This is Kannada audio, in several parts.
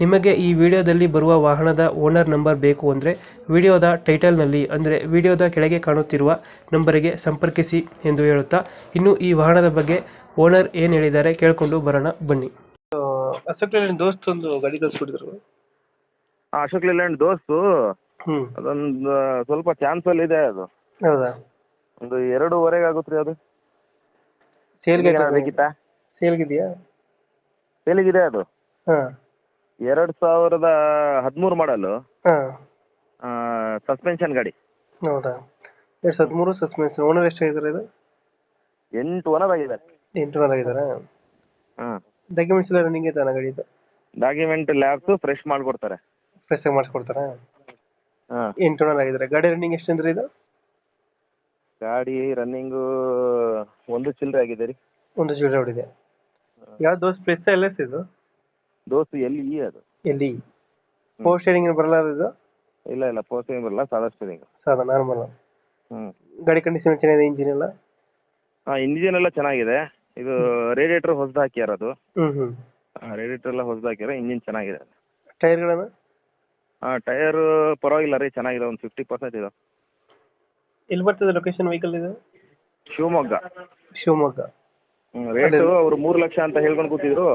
ನಿಮಗೆ ಈ ವಿಡಿಯೋದಲ್ಲಿ ಬರುವ ವಾಹನದ ಓನರ್ ನಂಬರ್ ಬೇಕು ಅಂದರೆ ವಿಡಿಯೋದ ಟೈಟಲ್ನಲ್ಲಿ ಅಂದರೆ ವಿಡಿಯೋದ ಕೆಳಗೆ ಕಾಣುತ್ತಿರುವ ನಂಬರಿಗೆ ಸಂಪರ್ಕಿಸಿ ಎಂದು ಹೇಳುತ್ತಾ ಇನ್ನು ಈ ವಾಹನದ ಬಗ್ಗೆ ಓನರ್ ಏನು ಹೇಳಿದ್ದಾರೆ ಕೇಳಿಕೊಂಡು ಬರೋಣ ಬನ್ನಿ. ಅಶೋಕ್ ದೋಸ್ತ್ ಒಂದು ಗಾಡಿ ಕಳಿಸ್ಬಿಟ್ಟಿದ್ರು ಅಶೋಕ್ ಲೇಲ್ಯಾಂಡ್ ದೋಸ್ತು. ಹ್ಞೂ ಅದೊಂದು ಸ್ವಲ್ಪ ಚಾನ್ಸಲ್ಲಿ ಇದೆ ಅದು. ಹೌದಾ? ಒಂದು ಎರಡೂವರೆಗೆ ಆಗುತ್ತೆ ರೀ ಅದು. ಸೇಲ್ಗೆ ಏನಾದ್ರು ಬೇಕಿತ್ತಾ? ಸೇಲ್ಗಿದೆಯಾ? ಸೇಲಿಗಿದೆ ಅದು. ಹಾಂ. ಎರಡು ಸಾವಿರದ ಹದಿಮೂರು ಮಾಡಲು ಹಾಂ. ಸಸ್ಪೆನ್ಷನ್ ಗಾಡಿ. ಹೌದಾ? ಎರಡು ಸಾವಿರದ ಮೂರು ಸಸ್ಪೆನ್ಷನ್ ಓನರ್ ಎಷ್ಟಾಗಿದ್ದಾರೆ ಇದು? ಎಂಟು ಓನರ್ ಆಗಿದ್ದಾರೆ. ಎಂಟು ನೂರ ಆಗಿದ್ದಾರಾ? ಹಾಂ. ಡಾಕ್ಯುಮೆಂಟ್ಸ್ ಎಲ್ಲ ರನ್ನಿಂಗ್ ಐತಾನ ಗಾಡಿ ಇದು ಡಾಕ್ಯುಮೆಂಟ್ ಲ್ಯಾಬ್ಸು ಫ್ರೆಶ್ ಮಾಡಿಕೊಡ್ತಾರೆ. ಫ್ರೆಶ್ ಆಗಿ ಮಾಡಿಸ್ಕೊಡ್ತಾರಾ? ಹಾಂ. ಎಂಟು ನೂರ ಆಗಿದ್ದಾರೆ. ಗಾಡಿ ರನ್ನಿಂಗ್ ಎಷ್ಟು ಅಂದ್ರೆ ಇದು? ಗಾಡಿ ರನ್ನಿಂಗು ಒಂದು ಚಿಲ್ಲರೆ ಆಗಿದೆ ರೀ. ಒಂದು ಚಿಲ್ಲರೆ ಹೊಡಿದೆ ಯಾವ ದೋಸ್ ಎಲ್ ಎಲ್ಲ ಇದು? ದೋಸ್ತು ಎಲ್ಲಿ ಇ ಅದು? ಎಲ್ಲಿ? ಪೋಸ್ಟ್ ಸ್ಟೇರಿಂಗ್ ಬರಲ್ಲ ಇದು? ಇಲ್ಲ ಇಲ್ಲ ಪೋಸ್ಟಿಂಗ್ ಬರಲ್ಲ ಸಾದಾ ಸ್ಟೀರಿಂಗ್ ಸಾದಾ ನಾರ್ಮಲ್ ಹ್ಞೂ ಗಾಡಿ ಕಂಡೀಷನ್ ಚೆನ್ನಾಗಿದೆ ಇಂಜಿನ್ ಎಲ್ಲ? ಹಾಂ ಇಂಜಿನ್ ಎಲ್ಲ ಚೆನ್ನಾಗಿದೆ. ಇದು ರೇಡಿಯೇಟರ್ ಹೊಸದು ಹಾಕ್ಯಾರ ಅದು. ಹ್ಞೂ ಹ್ಞೂ ರೇಡಿಯೇಟ್ರ್ ಎಲ್ಲ ಹೊಸದು ಹಾಕ್ಯಾರ ಇಂಜಿನ್ ಚೆನ್ನಾಗಿದೆ. ಟೈರ್ಗಳನ್ನು? ಹಾಂ ಟೈರ್ ಪರವಾಗಿಲ್ಲ ರೀ ಚೆನ್ನಾಗಿದೆ ಒಂದು ಫಿಫ್ಟಿ ಪರ್ಸೆಂಟ್ ಇದೆ. ಎಲ್ಲಿ ಬರ್ತದೆ ಲೊಕೇಶನ್ ವೆಹಿಕಲ್ ಇದು? ಶಿವಮೊಗ್ಗ. ಶಿವಮೊಗ್ಗ. ಹ್ಮ್, ಅವ್ರು ಅವರು ಮೂರು ಲಕ್ಷ ಅಂತ ಹೇಳ್ಕೊಂಡ್ ಕೂತಿದ್ರು.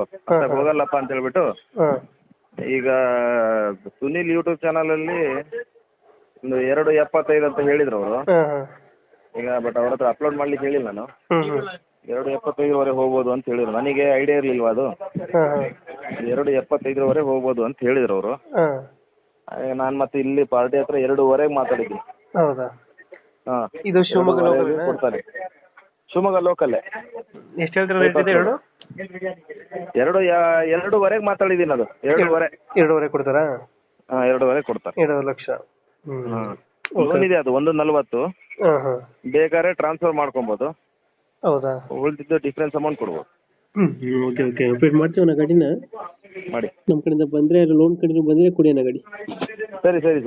ಹೋಗಲ್ಲಪ್ಪ ಅಂತ ಹೇಳ್ಬಿಟ್ಟು. ಹಾಂ. ಈಗ ಸುನಿಲ್ ಯೂಟ್ಯೂಬ್ ಚಾನಲ್ ಅಲ್ಲಿ ಒಂದು ಎರಡು ಎಪ್ಪತ್ತೈದು ಅಂತ ಹೇಳಿದ್ರು ಅವರು. ಹಾಂ ಹಾಂ. ಈಗ ಬಟ್ ಅವ್ರ ಹತ್ರ ಅಪ್ಲೋಡ್ ಮಾಡ್ಲಿಕ್ಕೆ ಹೇಳಿಲ್ಲ ನಾನು. ಹ್ಞೂ ಹ್ಞೂ ಎರಡು ಎಪ್ಪತ್ತೈದರವರೆಗೆ ಹೋಗ್ಬೋದು ಅಂತ ಹೇಳಿದ್ರು. ನನಗೆ ಐಡಿಯಾ ಇರ್ಲಿಲ್ವ ಅದು? ಹಾಂ ಎರಡು ಎಪ್ಪತ್ತೈದರವರೆಗೆ ಹೋಗ್ಬೋದು ಅಂತ ಹೇಳಿದ್ರು ಅವರು. ಹಾಂ. ನಾನು ಮತ್ತೆ ಇಲ್ಲಿ ಪಾರ್ಟಿ ಹತ್ರ ಎರಡೂವರೆಗೆ ಮಾತಾಡಿದ್ದೀನಿ ಹೌದಾ? ಹಾಂ. ಇದು ಶಿವಮೊಗ್ಗ? ಕೊಡ್ತಾರೆ. ಶಿವಮೊಗ್ಗ ಲೋಕಲ್ಲೇ ಎಷ್ಟು ಹೇಳ್ತಾರೆ ರೇಟ್ ಇದೆ ಎರಡು? ಎರಡು ಯಾ- ಎರಡೂವರೆಗೆ ಮಾತಾಡಿದ್ದೀನಿ ಅದು. ಎರಡೂವರೆ. ಎರಡೂವರೆ ಕೊಡ್ತಾರಾ? ಹಾಂ ಎರಡೂವರೆ ಕೊಡ್ತಾರೆ. ಎರಡೂವರೆ ಲಕ್ಷ. ಹಾಂ. ಲೋನ್ ಇದೆ ಅದು ಒಂದು ನಲ್ವತ್ತು. ಹಾಂ ಹಾಂ. ಬೇಕಾದ್ರೆ ಟ್ರಾನ್ಸ್ಫರ್ ಮಾಡ್ಕೊಬೋದು. ಹೌದಾ? ಉಳಿದಿದ್ದು ಡಿಫ್ರೆನ್ಸ್ ಅಮೌಂಟ್ ಕೊಡ್ಬೋದು. ಓಕೆ ಓಕೆ ಅಪ್ಡೇಟ್ ಮಾಡ್ತೀವಿ ನಾ ಗಾಡಿನ. ಮಾಡಿ. ನಮ್ಮ ಕಡೆಯಿಂದ ಬಂದರೆ ಲೋನ್ ಕಡೆ ಬಂದರೆ ಕೊಡಿ ಅಣ್ಣ ಗಾಡಿ. ಸರಿ ಸರಿ ಸರಿ.